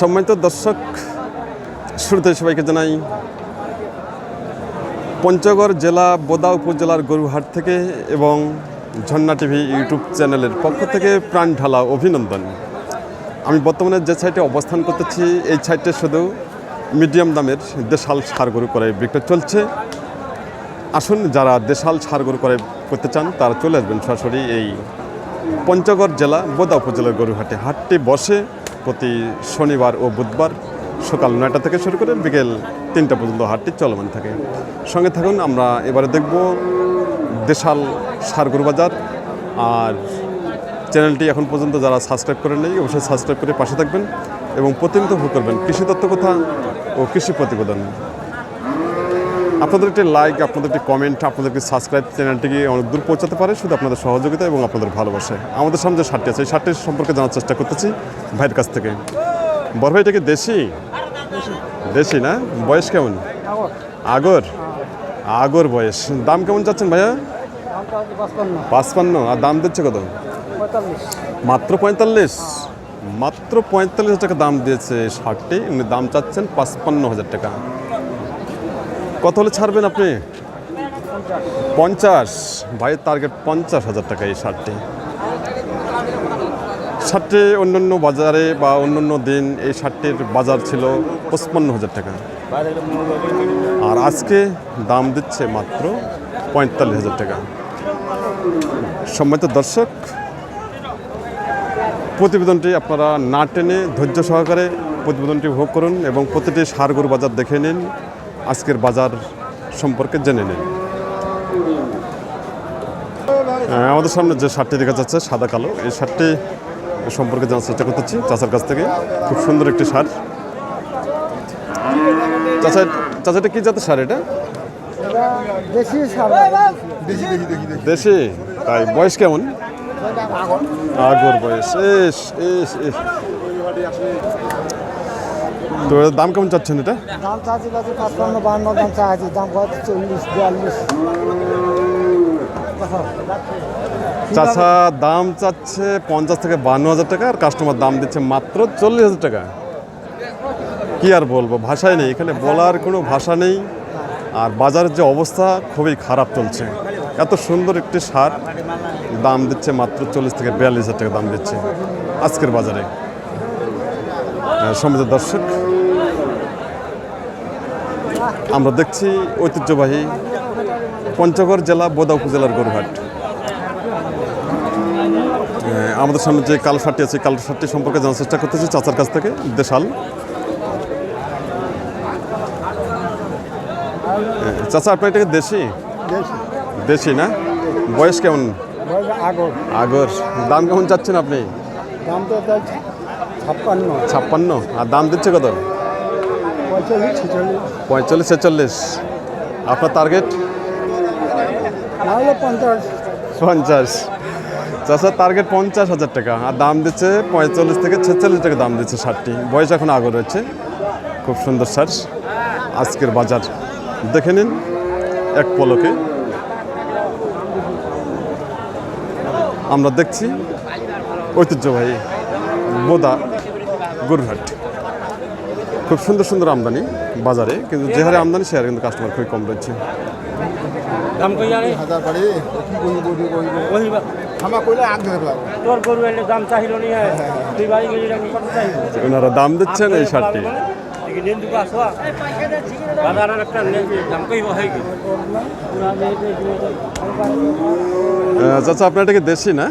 সম্মানিত দর্শক, শুরুতে সবাইকে জানাই, পঞ্চগড় জেলা, বোদা উপজেলার গরুহাট থেকে এবং ঝর্ণা টিভি ইউটিউব চ্যানেলের পক্ষ থেকে প্রাণ ঢালা অভিনন্দন। আমি বর্তমানে যে সাইটে অবস্থান করতেছি, এই সাইটে শুধু মিডিয়াম দামের দেশাল সার গরু করে বিক্রয় চলছে। আসুন, যারা দেশাল সার গরু করে করতে চান, তারা চলে আসবেন সরাসরি এই পঞ্চগড় জেলা, বোদা উপজেলার গরুহাটে। হাটটি বসে প্রতি শনিবার ও বুধবার সকাল নয়টা থেকে শুরু করে বিকেল তিনটা পর্যন্ত হাটটি চলমান থাকে। সঙ্গে থাকুন, আমরা এবারে দেখব দেশাল সারগুর বাজার। আর চ্যানেলটি এখন পর্যন্ত যারা সাবস্ক্রাইব করেন নেই, অবশ্যই সাবস্ক্রাইব করে পাশে থাকবেন এবং প্রতিনিধিত্ব করবেন। কৃষি তত্ত্ব কথা ও কৃষি প্রতিবেদন। আপনাদের একটি লাইক আপনাদের একটি কমেন্ট আপনাদের একটি সাবস্ক্রাইব চ্যানেলটিকে অনেক দূর পৌঁছাতে পারে শুধু আপনাদের সহযোগিতা এবং আপনাদের ভালোবাসায় আমাদের সামনে যে শার্টটি আছে, এই শার্টটির সম্পর্কে জানার চেষ্টা করতেছি ভাইয়ের কাছ থেকে। বড় ভাই, এটা কি দেশি? দেশি না? বয়স কেমন? আগর? আগর বয়স। দাম কেমন চাচ্ছেন ভাইয়া? পাঁচপান্ন। আর দাম দিচ্ছে কত? মাত্র পঁয়তাল্লিশ। মাত্র পঁয়তাল্লিশ টাকা দাম দিয়েছে শার্টটি উনি দাম চাচ্ছেন পাঁচপান্ন হাজার টাকা। কত হলে ছাড়বেন আপনি? পঞ্চাশ। ভাইয়ের টার্গেট পঞ্চাশ হাজার টাকা এই শার্টটি। শার্টটি অন্য অন্য বাজারে বা অন্য অন্য দিন এই শার্টটির বাজার ছিল পঁচপান্ন হাজার টাকা। আর আজকে দাম দিচ্ছে মাত্র পঁয়তাল্লিশ হাজার টাকা। সম্মানিত দর্শক, প্রতিবেদনটি আপনারা না টেনে ধৈর্য সহকারে প্রতিবেদনটি ভোগ করুন এবং প্রতিটি সার গরু বাজার দেখে নিন। আজকের বাজার সম্পর্কে জেনে নিন। আমাদের সামনে যে শার্টটি দেখা যাচ্ছে, সাদা কালো, এই শার্টটি সম্পর্কে জানার চেষ্টা করতেছি চাচার কাছ থেকে। খুব সুন্দর একটি সার চাচা, চাচাটা কি জাতের সার এটা? দেশি? তাই, বয়স কেমন? আগর বয়স। S S S. তো দাম কেমন চাচ্ছেন এটা? দাম চাচ্ছি কাছে পাঁচপান্ন বান্ন দাম চাচ্ছি দাম কত? চল্লিশ বিয়াল্লিশ। চাচা দাম চাচ্ছে পঞ্চাশ থেকে বান্ন হাজার টাকা আর কাস্টমার দাম দিচ্ছে মাত্র চল্লিশ হাজার টাকা। কি আর বলব ভাষাই নেই। এখানে বলার কোনো ভাষা নেই আর বাজারের যে অবস্থা খুবই খারাপ চলছে। এত সুন্দর একটি সার দাম দিচ্ছে মাত্র চল্লিশ থেকে বিয়াল্লিশ হাজার টাকা দাম দিচ্ছে আজকের বাজারে। সমিত দর্শক আমরা দেখছি ঐতিহ্যবাহী পঞ্চগড় জেলা বোদা উপজেলার গরুহাট। আমাদের সামনে যে কালো শার্টটি আছে কালো শার্টটি সম্পর্কে জানার চেষ্টা করতেছি চাচার কাছ থেকে দেশাল। চাচা আপনার এটাকে দেশি? দেশি। না? বয়স কেমন? আগর। আগর। দাম কেমন চাচ্ছেন আপনি? দাম তো ছাপ্পান্ন। ছাপ্পান্ন। আর দাম দিচ্ছে কত? পঁয়তাল্লিশ ছেচল্লিশ। আপনার টার্গেট পঞ্চাশ। পঞ্চাশ। চাষার টার্গেট পঞ্চাশ হাজার টাকা। আর দাম দিচ্ছে পঁয়তাল্লিশ থেকে ছেচল্লিশ টাকা দাম দিচ্ছে শার্টটি বয়স এখন আগে রয়েছে। খুব সুন্দর শার্ট আজকের বাজার। দেখে নিন এক পলকে। আমরা দেখছি ঐতিহ্যবাহী বোদা গরুহাট খুব সুন্দর সুন্দর আমদানি বাজারে কিন্তু যে হারে আমদানি সে হারে কিন্তু কাস্টমার খুবই কম রয়েছে। দাম কই জানি? হাজার বাড়ি কি করব করবি করবি ওই আমার কইলে আগ ধরে ফেলাবো। তোর গরু এলে দাম চাহিল নি তুই বাড়ি গেলি কত চাইব ওনারা দাম দিচ্ছেন এই শার্টটি দেখি নিন দুটো আসো বাজারের একটা নে- দাম কই হয়ে আপনার এটা কি দেশি না?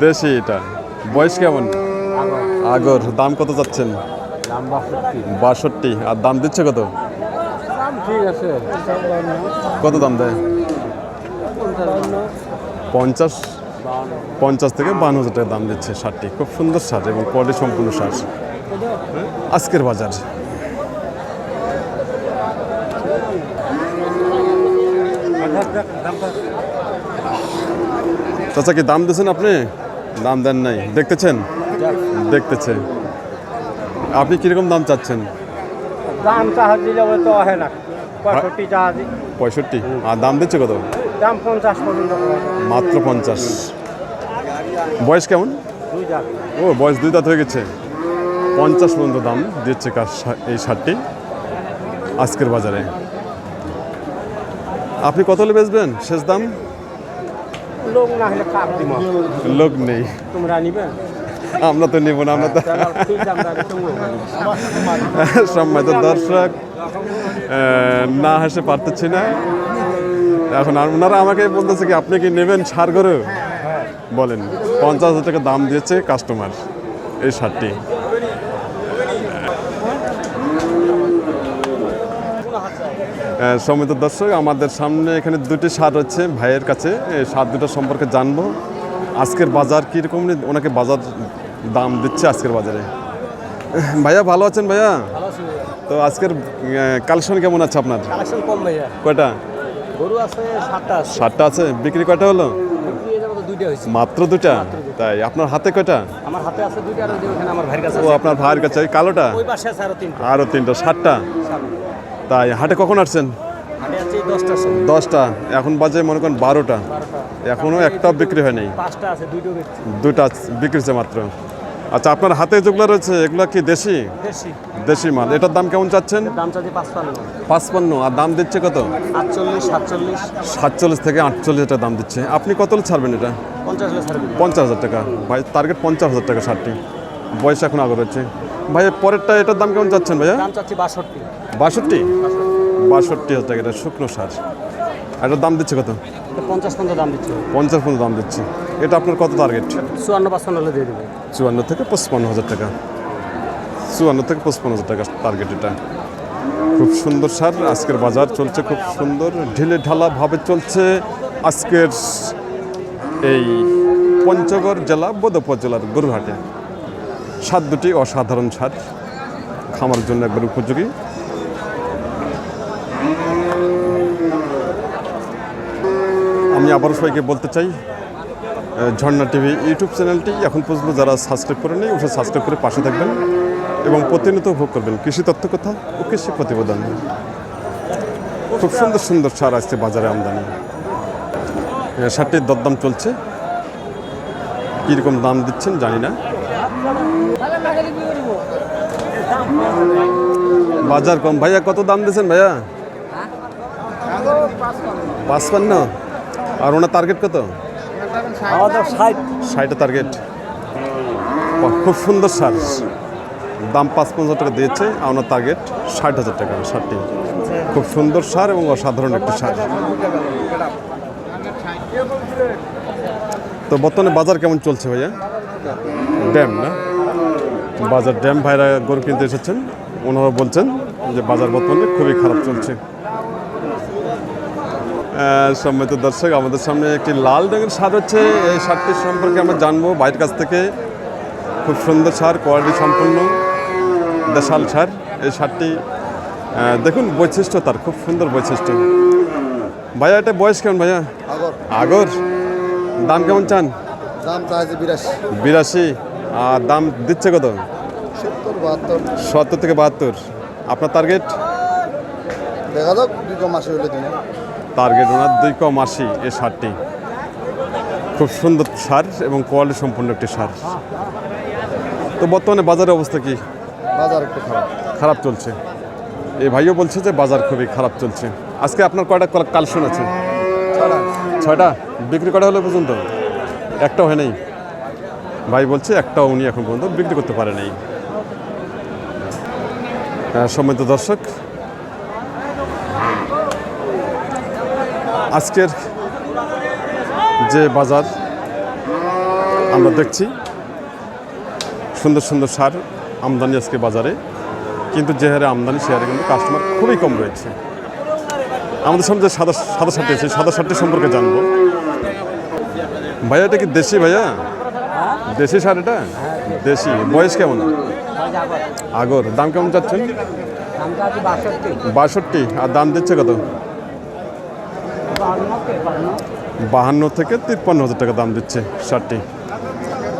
দেশি। এটা। বয়স কেমন? আগর। দাম কত যাচ্ছেন বাষট্টি। আর দাম দিচ্ছে কত? ঠিক আছে। কত দাম দেয়? পঞ্চাশ। পঞ্চাশ থেকে বান্ন হাজার টাকা দাম দিচ্ছে শার্টটি খুব সুন্দর শার্ট এবং কোয়ালিটি সম্পূর্ণ শার্ট আজকের বাজার। চাচা কি দাম দিয়েছেন আপনি? দাম দেন নাই। দেখতেছেন? দেখতেছে। আপনি কীরকম দাম চাচ্ছেন? দাম চাহাজ দিলে তো হয় না। পঁয়ষট্টি চাহাজ পঁয়ষট্টি? আর দাম দিচ্ছে কত? দাম পঞ্চাশ পর্যন্ত মাত্র পঞ্চাশ। বয়স কেমন? ও বয়স দুই দাঁত হয়ে গেছে। পঞ্চাশ পর্যন্ত দাম দিচ্ছে কার এই শার্টটি আজকের বাজারে। আপনি কত হলে বেচবেন? শেষ দাম? লোক না হলে লোক নেই। তোমরা নিবে? আমরা তো নেব না, আমরা তো সম্মানিত দর্শক না হেসে পারতেছি না। এখন ওনারা আমাকে বলতেছে কি, আপনি কি নেবেন সার গরু? বলেন, পঞ্চাশ হাজার টাকা দাম দিয়েছে কাস্টমার এই শার্টটি। সম্মানিত দর্শক, আমাদের সামনে এখানে দুটি সার হচ্ছে ভাইয়ের কাছে। এই সার দুটো সম্পর্কে জানব। আজকের বাজার কীরকম? ওনাকে বাজার দাম দিচ্ছে আজকের বাজারে। ভাইয়া ভালো আছেন ভাইয়া? তো আজকের কালেকশন কেমন আছে আপনার? কালেকশন কম ভাইয়া। কয়টা? গরু আছে সাতটা সাতটা আছে। বিক্রি কয়টা হলো? মাত্র দুটা তাই আপনার হাতে কয়টা? আমার হাতে আছে দুইটা আর ওখানে আমার ভাইয়ের কাছে ও আপনার ভাইয়ের কাছে। কালোটা? ওই পাশে আছে আরও তিনটা। আরও তিনটা। সাতটা। তাই হাটে কখন আসছেন? দশটা এখন বাজে মনে করেন বারোটা। এখনও একটাও বিক্রি হয়নি। দুটা বিক্রি হচ্ছে মাত্র। আচ্ছা আপনার হাতে যেগুলো রয়েছে এগুলো কি দেশি? দেশি। মাল। এটার দাম কেমন চাচ্ছেন? পাঁচপান্ন। আর দাম দিচ্ছে কত? সাতচল্লিশ। থেকে আটচল্লিশ দাম দিচ্ছে। আপনি কত ছাড়বেন এটা? পঞ্চাশ হাজার টাকা। ভাই টার্গেট পঞ্চাশ হাজার টাকা শার্টটি বয়স এখন আগে রয়েছে ভাই পরেরটা এটার দাম কেমন চাচ্ছেন ভাইয়া? বাষট্টি? বাষট্টি। বাষট্টি হাজার টাকা এটা শুকনো সার এটার দাম দিচ্ছে কত? পঞ্চাশ পর্যন্ত দাম দিচ্ছে। পঞ্চাশ পর্যন্ত দাম দিচ্ছে। এটা আপনার কত টার্গেট চুয়ান্ন পাঁচপান্ন হলে দিয়ে দেবে। চুয়ান্ন থেকে পঁচপান্ন হাজার টাকা। চুয়ান্ন থেকে পঁচপান্ন হাজার টাকা টার্গেট এটা। খুব সুন্দর সার আজকের বাজার চলছে খুব সুন্দর ঢিলে ঢালা ভাবে চলছে। আজকের এই পঞ্চগড় জেলা বোধপুর জেলার গরুহাটে। সার দুটি অসাধারণ সার খামার জন্য একবার উপযোগী। আমি আবারও সবাইকে বলতে চাই ঝর্ণা টিভি ইউটিউব চ্যানেলটি এখন পর্যন্ত যারা সাবস্ক্রাইব করে নেই ওটা সাবস্ক্রাইব করে পাশে থাকবেন এবং প্রতিনিয়ত উপভোগ করবেন কৃষি তথ্য কথা ও কৃষি প্রতিবেদন। খুব সুন্দর সুন্দর সার আসছে বাজারে আমদানি। সারটির দরদাম চলছে। কীরকম দাম দিচ্ছেন জানি না। বাজার কম। ভাইয়া কত দাম দিচ্ছেন ভাইয়া? পাঁচ পাঁচপান্ন। আর ওনার টার্গেট কত? আমাদের ষাট। ষাটটা টার্গেট খুব সুন্দর সার দাম পাঁচ হাজার টাকা দিয়েছে আর ওনার টার্গেট ষাট হাজার টাকা সারটি খুব সুন্দর সার এবং অসাধারণ একটি সার তো বর্তমানে বাজার কেমন চলছে ভাইয়া? ড্যাম না? বাজার ড্যাম ভাইরা গরু কিনতে এসেছেন। ওনারা বলছেন যে বাজার বর্তমানে খুবই খারাপ চলছে। সম্মানিত দর্শক আমাদের সামনে একটি লাল রঙের সার হচ্ছে। এই সারটির সম্পর্কে আমরা জানব। বাইরের কাছ থেকে খুব সুন্দর সার কোয়ালিটি সম্পন্ন দেশাল সার এই সারটি দেখুন বৈশিষ্ট্য তার খুব সুন্দর বৈশিষ্ট্য। ভাইয়া এটা বয়স কেমন ভাইয়া? আগর। আগর। দাম কেমন চান? দাম চাইছে বিরাশি। বিরাশি। আর দাম দিচ্ছে কত? সত্তর থেকে বাহাত্তর। আপনার টার্গেট দেখা যাক কম মাসে হলে দিন টার্গেট ওনার দুই কম আশি এই সারটি। খুব সুন্দর সার এবং কোয়ালিটি সম্পন্ন একটি সার। তো বর্তমানে বাজারের অবস্থা কি? বাজার একটু খারাপ। খারাপ চলছে। এই ভাইও বলছে যে বাজার খুবই খারাপ চলছে। আজকে আপনার কয়টা কালেকশন আছে ছয়টা। বিক্রি করা হলো পর্যন্ত? একটাও হয় নাই। ভাই বলছে একটাও উনি এখন পর্যন্ত বিক্রি করতে পারে নাই। আহ, সম্মানিত দর্শক আজকের যে বাজার আমরা দেখছি সুন্দর সুন্দর সার আমদানি আজকে বাজারে। কিন্তু যে হারে আমদানি সে হারে কিন্তু কাস্টমার খুবই কম রয়েছে। আমাদের সামনে যে সাদা সাদা শার্টটি আছে সাদা শার্টটি সম্পর্কে জানব। ভাইয়া এটা কি দেশি ভাইয়া? দেশি সার এটা? দেশি। বয়স কেমন? আগর। দাম কেমন চাচ্ছেন? বাষট্টি। আর দাম দিচ্ছে কত? বাহান্ন থেকে তিপ্পান্ন হাজার টাকা দাম দিচ্ছে শার্টটি।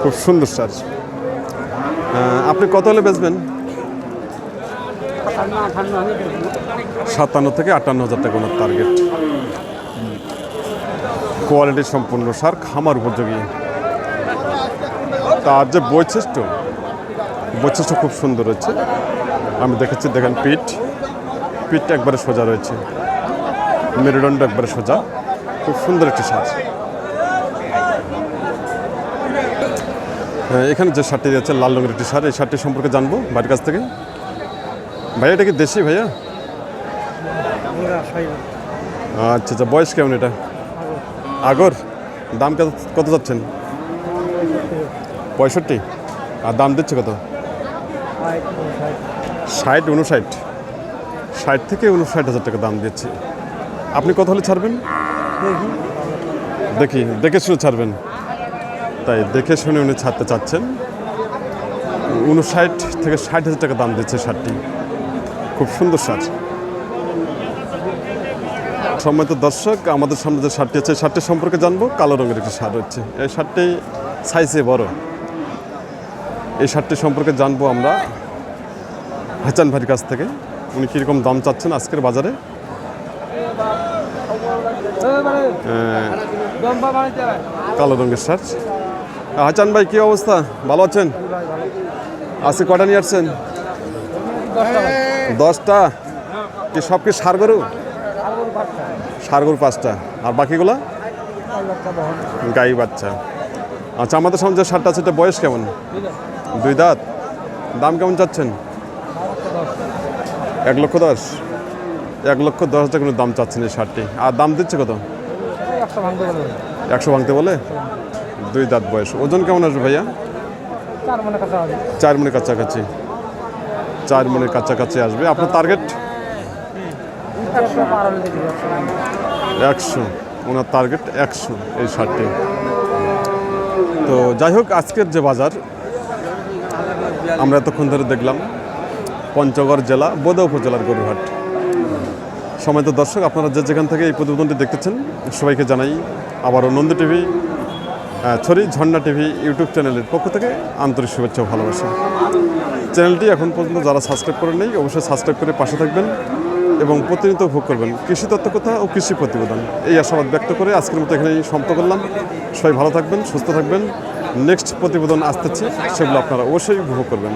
খুব সুন্দর শার্ট। আপনি কত হলে বেচবেন? সাতান্ন থেকে আটান্ন হাজার টাকা ওনার টার্গেট কোয়ালিটি সম্পূর্ণ সার খামার উপযোগী। তার যে বৈশিষ্ট্য বৈশিষ্ট্য খুব সুন্দর হচ্ছে আমি দেখেছি, দেখেন পিঠ। পিঠটা একবারে সোজা রয়েছে। মেরুদণ্ড একবারে সোজা। খুব সুন্দর একটি সার হ্যাঁ, এখানে যে শার্টটি আছে লাল রঙের একটি শার্ট এই শার্টটি সম্পর্কে জানব বাড়ির কাছ থেকে। ভাইয়া এটা কি দেশি ভাইয়া? আচ্ছা আচ্ছা বয়স কেমন এটা? আগর। দাম কত কত যাচ্ছেন? পঁয়ষট্টি। আর দাম দিচ্ছে কত? ষাট উনষাট ষাট থেকে উনষাট হাজার টাকা দাম দিচ্ছে। আপনি কত হলে ছাড়বেন? দেখি, দেখে শুনে ছাড়বেন। তাই দেখে শুনে উনি ছাড়তে চাচ্ছেন। উনষাট থেকে ষাট হাজার টাকা দাম দিচ্ছে শার্টটি। খুব সুন্দর শার্ট। সম্মানিত দর্শক, আমাদের সামনে যে শার্টটি আছে শার্টটি সম্পর্কে জানব। কালো রঙের একটি শার্ট হচ্ছে। এই শার্টটি সাইজে বড়। এই শার্টটি সম্পর্কে জানব আমরা। হাসান ভাইয়ের কাছ থেকে। উনি কীরকম দাম চাচ্ছেন আজকের বাজারে? কালো রঙের শার্ট হাসান ভাই কী অবস্থা? ভালো আছেন? আজকে কটা নিয়ে আসছেন? দশটা কি সব কি সার গরু? সার গরু পাঁচটা। আর বাকিগুলা? গাই বাচ্চা। আচ্ছা আমাদের সামনে যে শার্টটা আছে এটা বয়স কেমন? দুই দাঁত। দাম কেমন চাচ্ছেন? এক লক্ষ দশ। এক লক্ষ দশ হাজার কোনো দাম চাচ্ছেন এই শার্টটি। আর দাম দিচ্ছে কত? একশো ভাঙতে বলে? দুই দাঁত বয়স। ওজন কেমন আসবে ভাইয়া? চার মনে কাছাকাছি। চার মনের কাছাকাছি আসবে। আপনার টার্গেট একশো। ওনার টার্গেট একশো এই শার্টটি। তো যাই হোক, আজকের যে বাজার, আমরা এতক্ষণ ধরে দেখলাম পঞ্চগড় জেলা, বোদা উপজেলার গরুহাট। সময়ত দর্শক, আপনারা যে যেখান থেকে এই প্রতিবেদনটি দেখতেছেন, সবাইকে জানাই আবারও নন্দী টিভি ছড়ি ঝর্ণা টিভি ইউটিউব চ্যানেলের পক্ষ থেকে আন্তরিক শুভেচ্ছা ও ভালোবাসা। চ্যানেলটি এখন পর্যন্ত যারা সাবস্ক্রাইব করেন নেই, অবশ্যই সাবস্ক্রাইব করে পাশে থাকবেন এবং প্রতিনিয়ত ভোগ করবেন কৃষি তত্ত্বকথা ও কৃষি প্রতিবেদন। এই আশাবাদ ব্যক্ত করে আজকের মতো এখানেই সমাপ্ত করলাম। সবাই ভালো থাকবেন, সুস্থ থাকবেন। নেক্সট প্রতিবেদন আসতেছে, সেগুলো আপনারা অবশ্যই উপভোগ করবেন।